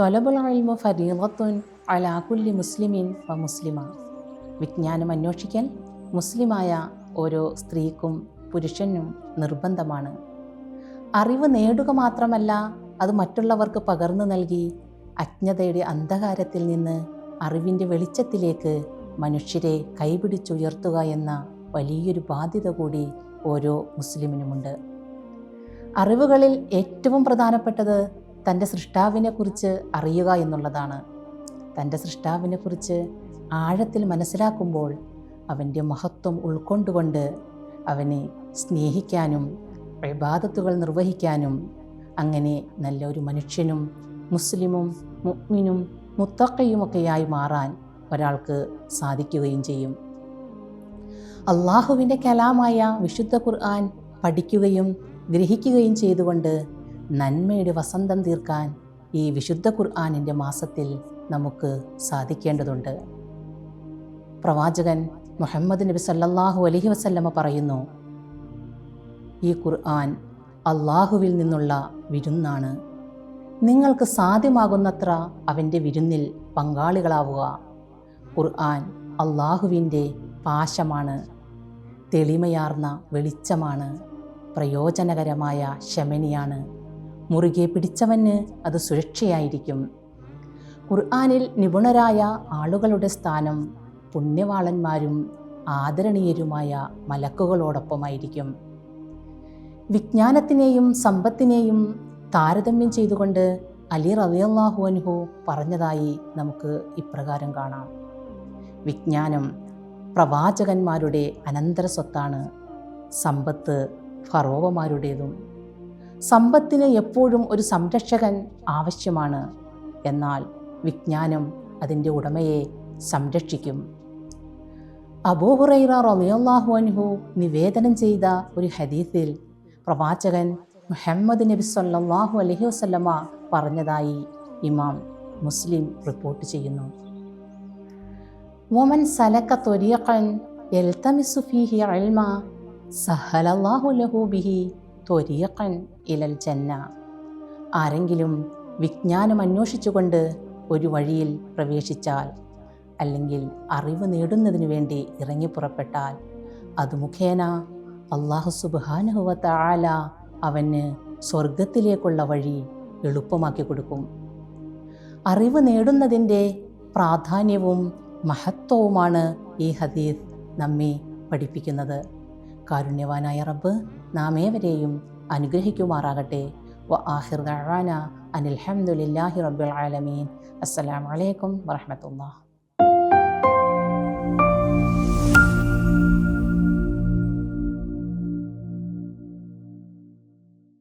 തൊലബുൽ അൽമു ഫരീവത്തുൻ അലാകുല്ലി മുസ്ലിമിൻ വ മുസ്ലിമ വിജ്ഞാനം അന്വേഷിക്കൽ മുസ്ലിമായ ഓരോ സ്ത്രീക്കും പുരുഷനും നിർബന്ധമാണ്. അറിവ് നേടുക മാത്രമല്ല അത് മറ്റുള്ളവർക്ക് പകർന്നു നൽകി അജ്ഞതയുടെ അന്ധകാരത്തിൽ നിന്ന് അറിവിന്റെ വെളിച്ചത്തിലേക്ക് മനുഷ്യരെ കൈപിടിച്ചുയർത്തുക എന്ന വലിയൊരു ബാധ്യത കൂടി ഓരോ മുസ്ലിമിനുമുണ്ട്. അറിവുകളിൽ ഏറ്റവും പ്രധാനപ്പെട്ടത് തന്റെ സൃഷ്ടാവിനെക്കുറിച്ച് അറിയുക എന്നുള്ളതാണ്. തന്റെ സൃഷ്ടാവിനെക്കുറിച്ച് ആഴത്തിൽ മനസ്സിലാക്കുമ്പോൾ അവന്റെ മഹത്വം ഉൾക്കൊണ്ടുകൊണ്ട് അവനെ സ്നേഹിക്കാനും വിവാദത്തുകൾ നിർവഹിക്കാനും അങ്ങനെ നല്ലൊരു മനുഷ്യനും മുസ്ലിമും മുഗ്മിനും മുത്തക്കയുമൊക്കെയായി മാറാൻ ഒരാൾക്ക് സാധിക്കുകയും ചെയ്യും. അള്ളാഹുവിന്റെ കലാമായ വിശുദ്ധ ഖുർആൻ പഠിക്കുകയും ഗ്രഹിക്കുകയും ചെയ്തുകൊണ്ട് നന്മയുടെ വസന്തം തീർക്കാൻ ഈ വിശുദ്ധ ഖുർആാനിന്റെ മാസത്തിൽ നമുക്ക് സാധിക്കേണ്ടതുണ്ട്. പ്രവാചകൻ മുഹമ്മദ് നബി സല്ലാഹു അലഹി വസല്ലമ പറയുന്നു ഈ ഖുർആൻ അള്ളാഹുവിൽ നിന്നുള്ള വിരുന്നാണ്. നിങ്ങൾക്ക് സാധ്യമാകുന്നത്ര അവന്റെ വിരുന്നിൽ പങ്കാളികളാവുക. ഖുർആൻ അള്ളാഹുവിന്റെ പാശമാണ് തെളിമയാർന്ന വെളിച്ചമാണ് പ്രയോജനകരമായ ശമനിയാണ്. മുറുകെ പിടിച്ചവന് അത് സുരക്ഷയായിരിക്കും. ഖുർആാനിൽ നിപുണരായ ആളുകളുടെ സ്ഥാനം പുണ്യവാളന്മാരും ആദരണീയരുമായ മലക്കുകളോടൊപ്പമായിരിക്കും. വിജ്ഞാനത്തിനെയും സമ്പത്തിനെയും താരതമ്യം ചെയ്തുകൊണ്ട് അലി റളിയല്ലാഹു അൻഹു പറഞ്ഞതായി നമുക്ക് ഇപ്രകാരം കാണാം. വിജ്ഞാനം പ്രവാചകന്മാരുടെ അനന്തര സ്വത്താണ് സമ്പത്ത് ഫറോവമാരുടേതും സമ്പത്തിന് എപ്പോഴും ഒരു സംരക്ഷകൻ ആവശ്യമാണ്. എന്നാൽ വിജ്ഞാനം അതിന്റെ ഉടമയെ സംരക്ഷിക്കും. അബൂഹുറൈറ റളിയല്ലാഹു അൻഹു നിവേദനം ചെയ്ത ഒരു ഹദീസിൽ പ്രവാചകൻ മുഹമ്മദ് നബി സല്ലാഹു അലഹി വസല്ലമ പറഞ്ഞതായി ഇമാം മുസ്ലിം റിപ്പോർട്ട് ചെയ്യുന്നു. വമൻ സഹലല്ലാഹു ലഹു ബിഹി ത്വരീഖൻ ഇലൽ ജന്ന. ആരെങ്കിലും വിജ്ഞാനം അന്വേഷിച്ചുകൊണ്ട് ഒരു വഴിയിൽ പ്രവേശിച്ചാൽ അല്ലെങ്കിൽ അറിവ് നേടുന്നതിനു വേണ്ടി ഇറങ്ങി പുറപ്പെട്ടാൽ അത് മുഖേന അള്ളാഹു സുബാനുഹുവത്ത ആല അവന് സ്വർഗത്തിലേക്കുള്ള വഴി എളുപ്പമാക്കി കൊടുക്കും. അറിവ് നേടുന്നതിന്റെ പ്രാധാന്യവും മഹത്വവുമാണ് ഈ ഹദീസ് നമ്മെ പഠിപ്പിക്കുന്നത്. കാരുണ്യവാനായ റബ്ബ് നാം ഏവരെയും അനുഗ്രഹിക്കുമാറാകട്ടെ. വ ആഹിർ ദഅവാന അനിൽഹംദുലില്ലാഹി റബ്ബിൽ ആലമീൻ. അസ്സലാമു അലൈക്കും വറഹ്മത്തുള്ളാഹി.